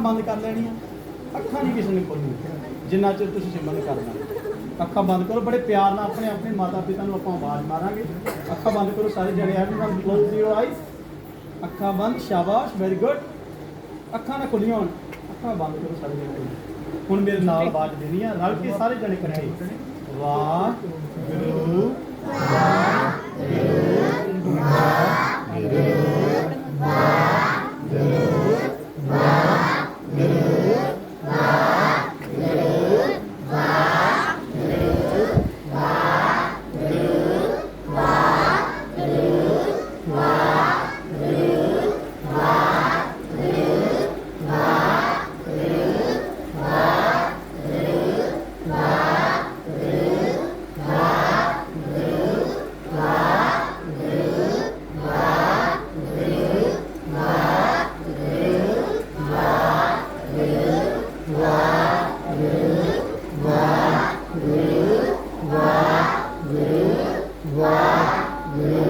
ਬੰਦ ਕਰ ਲੈਣੀਆਂ। ਅੱਖਾਂ ਨਹੀਂ ਕਿਸੇ ਨੇ ਖੋਲ੍ਹਣੀਆਂ ਜਿੰਨਾ ਚਿਰ ਤੁਸੀਂ ਸਿਮਰਨ ਕਰਨਾ ਅੱਖਾਂ ਬੰਦ ਕਰੋ, ਬੜੇ ਪਿਆਰ ਨਾਲ ਆਪਣੇ ਆਪਣੇ ਮਾਤਾ ਪਿਤਾ ਨੂੰ ਆਪਾਂ ਆਵਾਜ਼ ਮਾਰਾਂਗੇ। ਅੱਖਾਂ ਬੰਦ ਕਰੋ, ਸਾਰੇ ਜਣੇ ਐਵਰੀਵਨ ਕਲੋਜ਼ ਯੂਰ ਆਈਜ਼ ਅੱਖਾਂ ਬੰਦ, ਸ਼ਾਬਾਸ਼ ਵੈਰੀ ਗੁੱਡ ਅੱਖਾਂ ਨਾ ਖੁੱਲੀਆਂ ਹੋਣ, ਅੱਖਾਂ ਬੰਦ ਕਰੋ, ਸਾਰੇ ਜਣੇ। ਹੁਣ ਮੇਰੇ ਨਾਲ ਆਵਾਜ਼ ਦੇਣੀ ਆ, ਰਲ ਕੇ ਸਾਰੇ ਜਣੇ ਇਕੱਠੇ ਵਾਹ। vá.